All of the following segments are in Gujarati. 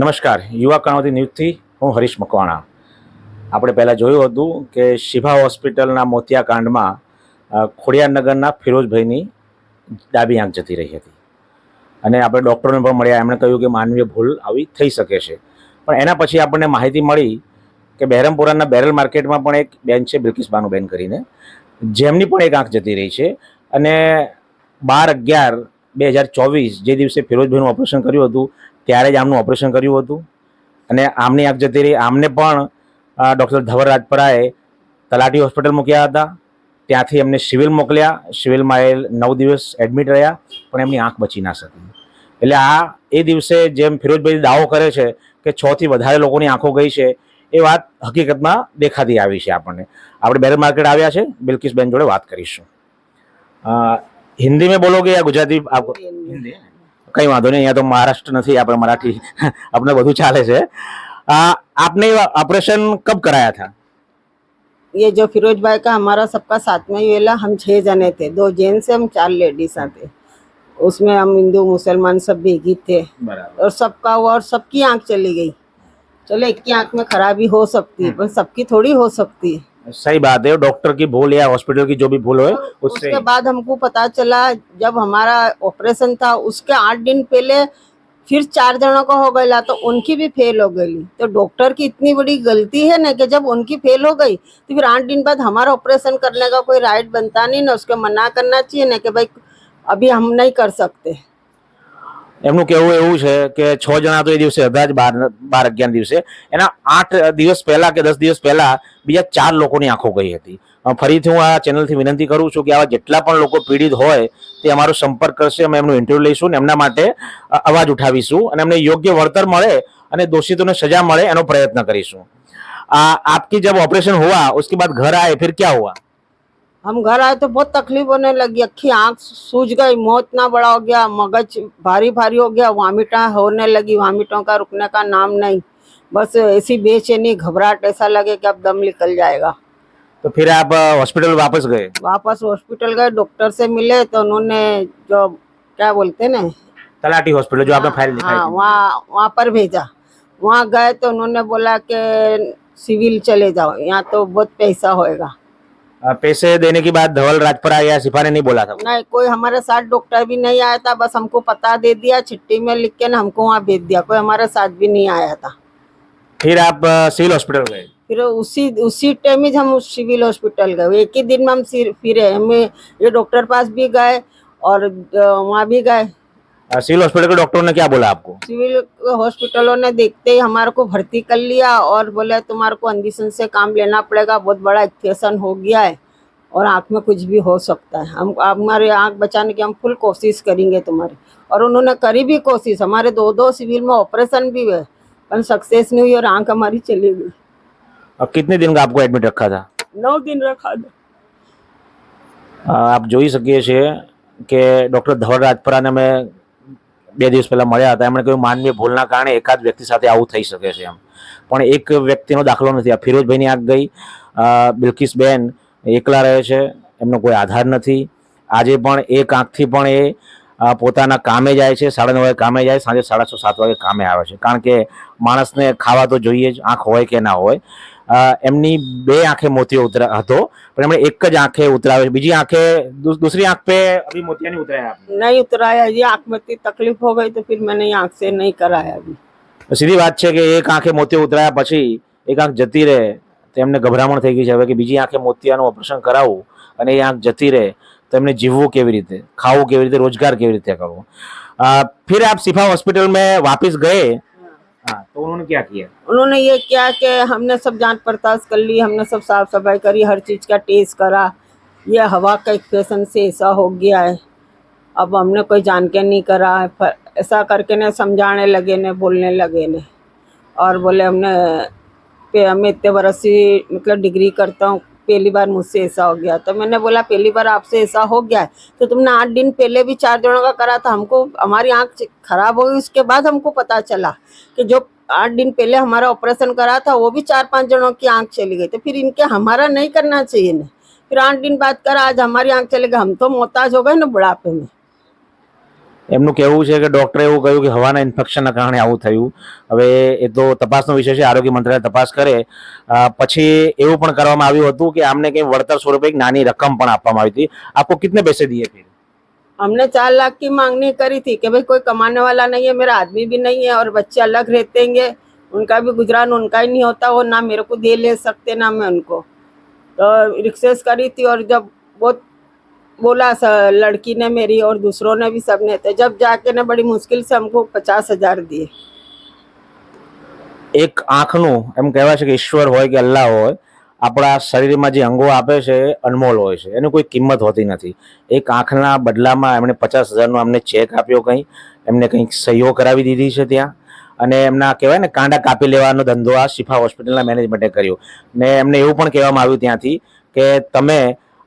નમસ્કાર યુવા કણાવતી ન્યૂઝથી હું હરીશ મકવાણા આપણે પહેલાં જોયું હતું કે શિભા હોસ્પિટલના મોતિયાકાંડમાં ખોડિયાનગરના ફિરોજભાઈની ડાબી આંખ જતી રહી હતી અને આપણે ડૉક્ટરને પણ મળ્યા એમણે કહ્યું કે માનવીય ભૂલ આવી થઈ શકે છે પણ એના પછી આપણને માહિતી મળી કે બહેરમપુરાના બેરલ માર્કેટમાં પણ એક બેન છે બિલકિસ બેન કરીને જેમની પણ એક આંખ જતી રહી છે અને બાર અગિયાર બે હજાર ચોવીસ જે દિવસે ફિરોજભાઈનું ઓપરેશન કર્યું હતું ત્યારે જ આમનું ઓપરેશન કર્યું હતું અને આમની આંખ જતી રહી આમને પણ ડૉક્ટર ધવર રાજપરાએ તલાટી હોસ્પિટલ મૂક્યા હતા ત્યાંથી એમને સિવિલ મોકલ્યા સિવિલમાં એ નવ દિવસ એડમિટ રહ્યા પણ એમની આંખ બચી ના શકી એટલે આ એ દિવસે જેમ ફિરોજભાઈ દાવો કરે છે કે છથી વધારે લોકોની આંખો ગઈ છે એ વાત હકીકતમાં દેખાતી આવી છે આપણને આપણે બેર માર્કેટ આવ્યા છે બિલકિસ જોડે વાત કરીશું હિન્દી મેં બોલોગે યા ગુજરાતી આપકો હિન્દી कई वो नहीं तो महाराष्ट्र नहीं आप मराठी अपने આપણે चा आपने ऑपरेशन कब कराया था ये जो फिरोज भाई का हमारा सबका साथ में ही वेला हम छह जने थे दो जेंट्स हम चार लेडीज थे उसमें हम हिंदू मुसलमान सब भेगी थे और सबका हुआ और सबकी आंख चली गई चलो एक की आंख में खराबी हो सकती है हम्म। पर सबकी थोड़ी हो सकती है सही बात है डॉक्टर की भूल या हॉस्पिटल की जो भी भूल हो उससे उसके बाद हमको पता चला जब हमारा ऑपरेशन था उसके आठ दिन पहले फिर चार जनों का हो गया तो उनकी भी फेल हो गई तो डॉक्टर की इतनी बड़ी गलती है ना कि जब उनकी फेल हो गई तो फिर आठ दिन बाद हमारा ऑपरेशन करने का कोई राइट बनता नहीं ना उसके मना करना चाहिए ना कि भाई अभी हम नहीं कर सकते એમનું કહેવું એવું છે કે છ જણા તો એ દિવસે હતા બાર બાર અગિયાર દિવસે એના આઠ દિવસ પહેલાં કે દસ દિવસ પહેલાં બીજા ચાર લોકોની આંખો ગઈ હતી ફરીથી હું આ ચેનલથી વિનંતી કરું છું કે આવા જેટલા પણ લોકો પીડિત હોય તે અમારો સંપર્ક કરશે અમે એમનું ઇન્ટરવ્યુ લઈશું અને એમના માટે અવાજ ઉઠાવીશું અને એમને યોગ્ય વળતર મળે અને દોષિતોને સજા મળે એનો પ્રયત્ન કરીશું આપકી જબ ઓપરેશન हुआ उसके બાદ ઘર आए फिर क्या हुआ हम घर आए तो बहुत तकलीफ होने लगी अखी आंख सूज गई मौत इतना बड़ा हो गया मगज भारी भारी हो गया वामिटा होने लगी वामिटों का रुकने का नाम नहीं बस ऐसी बेचैनी घबराहट ऐसा लगे कि अब दम निकल जाएगा तो फिर आप हॉस्पिटल वापस गए वापस हॉस्पिटल गए डॉक्टर से मिले तो उन्होंने जो क्या बोलते ना तलाटी हॉस्पिटल जो आपने फाइल लिखाई हाँ, हाँ वहाँ वहाँ पर भेजा वहाँ गए तो उन्होंने बोला कि सिविल चले जाओ यहाँ तो बहुत पैसा होएगा पैसे देने की बात धवल राजपुरा या सिफा ने नहीं बोला था नहीं कोई हमारे साथ डॉक्टर भी नहीं आया था बस हमको पता दे दिया छिट्टी में लिख के हमको वहाँ भेज दिया कोई हमारे साथ भी नहीं आया था फिर आप सिविल हॉस्पिटल गए फिर उसी उसी टाइम ही हम सिविल हॉस्पिटल गए एक ही दिन में हम फिर हमें ये डॉक्टर पास भी गए और वहाँ भी गए सिविल हॉस्पिटल के डॉक्टरों ने क्या बोला आपको सिविल हॉस्पिटलों ने देखते ही हमारे को भर्ती कर लिया और बोले तुम्हारे को अंदिशन से काम लेना पड़ेगा बहुत बड़ा इन्फेक्शन हो गया है और आँख में कुछ भी हो सकता है हम हमारे आँख बचाने की हम फुल कोशिश करेंगे तुम्हारी और उन्होंने करी भी कोशिश हमारे दो दो सिविल में ऑपरेशन भी हुए पर सक्सेस नहीं हुई और आँख हमारी चली गई अब कितने दिन का आपको एडमिट रखा था नौ दिन रखा था आप जो ही सके कि डॉक्टर धवल राजपुरा ने हमें બે દિવસ પહેલાં મળ્યા હતા એમણે કહ્યું માનવીય ભૂલના કારણે એકાદ વ્યક્તિ સાથે આવું થઈ શકે છે એમ પણ એક વ્યક્તિનો દાખલો નથી આ ફિરોજભાઈની આગ ગઈ બિલકિસ એકલા રહે છે એમનો કોઈ આધાર નથી આજે પણ એક આંખથી પણ એ પોતાના કામે જાય છે સાડા નવ વાગે કામે જાય સાંજે સાડા છ સાત વાગે કામે આવે છે કારણ કે માણસને ખાવા તો જોઈએ જ આંખ હોય કે ના હોય એમની બે આંખે મોતિયો ઉતરા હતો પણ એમણે એક જ આંખે ઉતરાવ્યો બીજી આંખે दूसरी आंख पे अभी मोतिया નહીં ઉતરાયા आपने नहीं उतराया ये आंख में इतनी तकलीफ हो गई तो फिर मैंने आंख से नहीं कराया સીધી વાત છે કે એક આંખે મોતિયો ઉતરાયા પછી એક આંખ જતી રહે તો એમને ગભરામણ થઈ ગઈ છે હવે કે બીજી આંખે મોતિયાનું ઓપરેશન કરાવવું અને એ આંખ જતી રહે તો એમને જીવવું કેવી રીતે ખાવું કેવી રીતે રોજગાર કેવી રીતે કરવો ફિર આપ સિફા હોસ્પિટલ મેં વાપિસ ગયે हाँ, तो उन्होंने क्या किया उन्होंने ये किया कि हमने सब जांच पड़ताल कर ली हमने सब साफ सफाई करी हर चीज़ का टेस्ट करा ये हवा का एक्सप्रेशन से ऐसा हो गया है अब हमने कोई जान के नहीं करा है पर ऐसा करके ने समझाने लगे ने बोलने लगे ने और बोले हमने पे हमें इतने बरस मतलब डिग्री करता हूँ पहली बार मुझसे ऐसा हो गया तो मैंने बोला पहली बार आपसे ऐसा हो गया है तो तुमने आठ दिन पहले भी चार जनों का करा था हमको हमारी आँख खराब हो गई उसके बाद हमको पता चला कि जो आठ दिन पहले हमारा ऑपरेशन करा था वो भी चार पाँच जनों की आँख चली गई तो फिर इनके हमारा नहीं करना चाहिए ना फिर आठ दिन बाद करा आज हमारी आँख चले गई हम तो मोहताज हो गए ना बुढ़ापे में એમનું કહેવું છે કે ડોક્ટર એવું કયું કે હવાના ઇન્ફેક્શનના કારણે આવું થયું હવે એ તો તપાસનો વિશેષે આરોગ્ય મંત્રાલય તપાસ કરે પછી એવું પણ કરવામાં આવ્યું હતું કે આમને કંઈક વળતર સ્વરૂપે નાની રકમ પણ આપવામાં આવી હતી આપકો કેટને પૈસે દીએ ફિર हमने 4 લાખ કી માંગણી કરી થી કે ભઈ કોઈ કમાનેવાલા નહી હે મેરા આદમી ભી નહી હે ઓર બચ્ચે અલગ રહેતંગે ઉનકા ભી गुजराण ઉનકાઈ નહી હોતા ઓર ના મેરોકો દે લે સકતે ના મે ઉનકો તો રિક્સેસ કરી થી ઓર જબ બહોત बोला लड़की ने मेरी और दूसरों ने भी सब ने तो जब जाके ने बड़ी मुश्किल से हमको पचास हज़ार दिए એક આંખનું એમ કહેવાય છે કે ઈશ્વર હોય કે અલ્લાહ હોય આપણા શરીરમાં જે અંગો આપે છે અનમોલ હોય છે એની કોઈ કિંમત હોતી નથી એક આંખના બદલામાં એમણે પચાસ હજારનો અમને ચેક આપ્યો કંઈ એમને કંઈક સહીઓ કરાવી દીધી છે ત્યાં અને એમના કહેવાય ને કાંડા કાપી લેવાનો ધંધો આ શિફા હોસ્પિટલના મેનેજમેન્ટે કર્યો ને એમને એવું પણ કહેવામાં આવ્યું ત્યાંથી કે તમે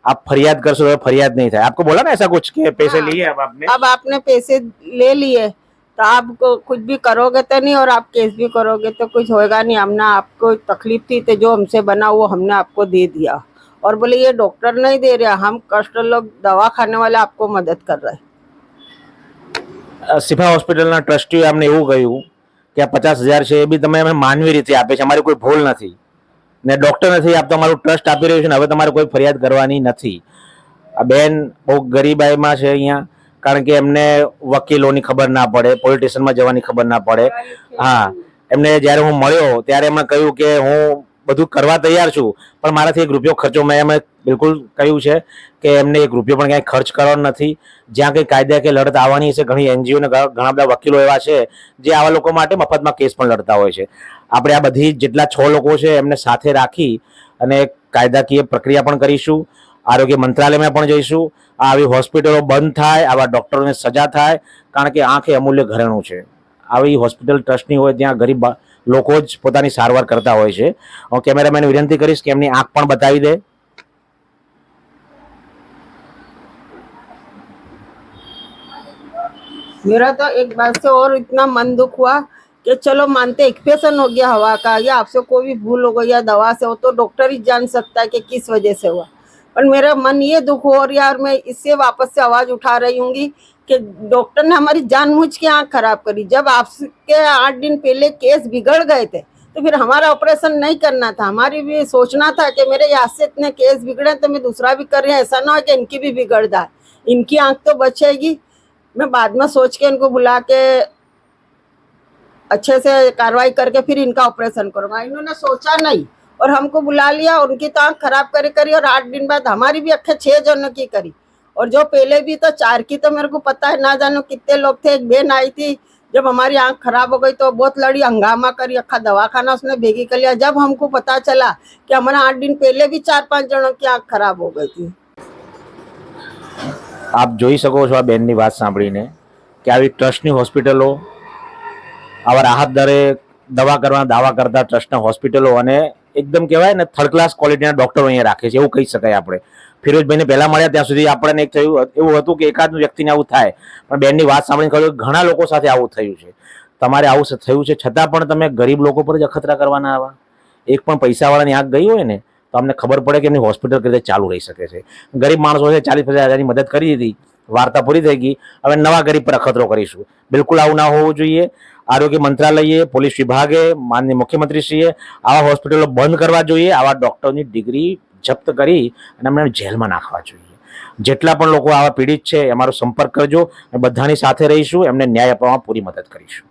आप फरियाद कर सकते हो फरियाद नहीं था आपको बोला ना ऐसा कुछ कि पैसे हाँ, लिए अब आपने अब आपने पैसे ले लिए तो आप कुछ भी करोगे तो नहीं और आप केस भी करोगे तो कुछ होएगा नहीं हमने आपको तकलीफ थी तो जो हमसे बना वो हमने आपको दे दिया और बोले ये डॉक्टर नहीं दे रहा हम कष्ट लोग दवा खाने वाले आपको मदद कर रहे सिफा हॉस्पिटल ना ट्रस्टी એવું કહ્યું કે આ પચાસ હજાર છે એ બી તમે અમે માનવી રીતે આપે છે અમારી કોઈ ભૂલ ને ડૉક્ટર નથી આપ તમારું ટ્રસ્ટ આપી રહ્યું છે ને હવે તમારે કોઈ ફરિયાદ કરવાની નથી આ બેન બહુ ગરીબાઈમાં છે અહીંયા કારણ કે એમને વકીલોની ખબર ના પડે પોલિટિશિયનમાં જવાની ખબર ના પડે હા એમને જ્યારે હું મળ્યો ત્યારે એમણે કહ્યું કે હું બધું કરવા તૈયાર છું પણ મારાથી એક રૂપિયો ખર્ચો મેં એમણે બિલકુલ કહ્યું છે કે એમને એક રૂપિયો પણ ક્યાંય ખર્ચ કરવાનો નથી જ્યાં કંઈ કાયદા કે લડત આવવાની છે ઘણી એનજીઓને ઘણા બધા વકીલો એવા છે જે આવા લોકો માટે મફતમાં કેસ પણ લડતા હોય છે આપણે આ બધી જેટલા છ લોકો છે એમને સાથે રાખી અને કાયદાકીય પ્રક્રિયા પણ કરીશું આરોગ્ય મંત્રાલયમાં પણ જઈશું આ આવી હોસ્પિટલો બંધ થાય આવા ડૉક્ટરોને સજા થાય કારણ કે આંખ એ અમૂલ્ય ઘરેણું છે આવી હોસ્પિટલ ટ્રસ્ટની હોય ત્યાં ગરીબ લોકો જ પોતાની સારવાર કરતા હોય છે હું કેમેરામેન વિનંતી કરીશ કે એમની આંખ પણ બતાવી દે मेरा तो एक बात से और इतना मन कि चलो मानते इक्फेशन हो गया हवा का या आपसे कोई भी भूल हो गई या दवा से हो तो डॉक्टर ही जान सकता है कि किस वजह से हुआ पर मेरा मन ये दुख हो और यार मैं इससे वापस से आवाज़ उठा रही हूँगी कि डॉक्टर ने हमारी जानबूझ के आँख खराब करी जब आपके आठ दिन पहले केस बिगड़ गए थे तो फिर हमारा ऑपरेशन नहीं करना था हमारी भी सोचना था कि मेरे यहाँ से इतने केस बिगड़े तो मैं दूसरा भी कर हूँ ऐसा ना हो कि इनकी भी बिगड़ जाए इनकी आँख तो बचेगी मैं बाद में सोच के इनको बुला के अच्छे से कार्रवाई करके फिर इनका ऑपरेशन करूँगा इन्होंने सोचा नहीं और हमको बुला लिया और उनकी तो आँख खराब करी करी और आठ दिन बाद हमारी भी अखे छः जनों की करी और जो पहले भी तो चार की तो मेरे को पता है ना जानो कितने लोग थे एक बहन आई थी जब हमारी आंख खराब हो गई तो बहुत लड़ी हंगामा करी अखा दवाखाना उसने भेगी कर लिया जब हमको पता चला कि हमारा आठ दिन पहले भी चार पांच जनों की आंख खराब हो गई थी આપ જોઈ શકો છો આ બેનની વાત સાંભળીને કે આવી ટ્રસ્ટની હોસ્પિટલો આવા રાહત દરે દવા કરવા દાવા કરતા ટ્રસ્ટના હોસ્પિટલો અને એકદમ કહેવાય ને થર્ડ ક્લાસ ક્વોલિટીના ડોક્ટરો અહીંયા રાખે છે એવું કહી શકાય આપણે ફિરોજભાઈને પહેલાં મળ્યા ત્યાં સુધી આપણને એક થયું એવું હતું કે એકાદ વ્યક્તિને આવું થાય પણ બેનની વાત સાંભળીને ખબર ઘણા લોકો સાથે આવું થયું છે તમારે આવું થયું છે છતાં પણ તમે ગરીબ લોકો પર જ અખતરા કરવાના આવા એક પણ પૈસાવાળાની આંખ ગઈ હોય ને તો અમને ખબર પડે કે એમની હોસ્પિટલ કઈ રીતે ચાલુ રહી શકે છે ગરીબ માણસો છે ચાલીસ પચાસ હજારની મદદ કરી દીધી વાર્તા પૂરી થઈ ગઈ હવે નવા ગરીબ પર અખતરો કરીશું બિલકુલ આવું ના હોવું જોઈએ આરોગ્ય મંત્રાલયે પોલીસ વિભાગે માનનીય મુખ્યમંત્રીશ્રીએ આવા હોસ્પિટલો બંધ કરવા જોઈએ આવા ડૉક્ટરની ડિગ્રી જપ્ત કરી અને એમને જેલમાં નાખવા જોઈએ જેટલા પણ લોકો આવા પીડિત છે અમારો સંપર્ક કરજો અને બધાની સાથે રહીશું એમને ન્યાય આપવામાં પૂરી મદદ કરીશું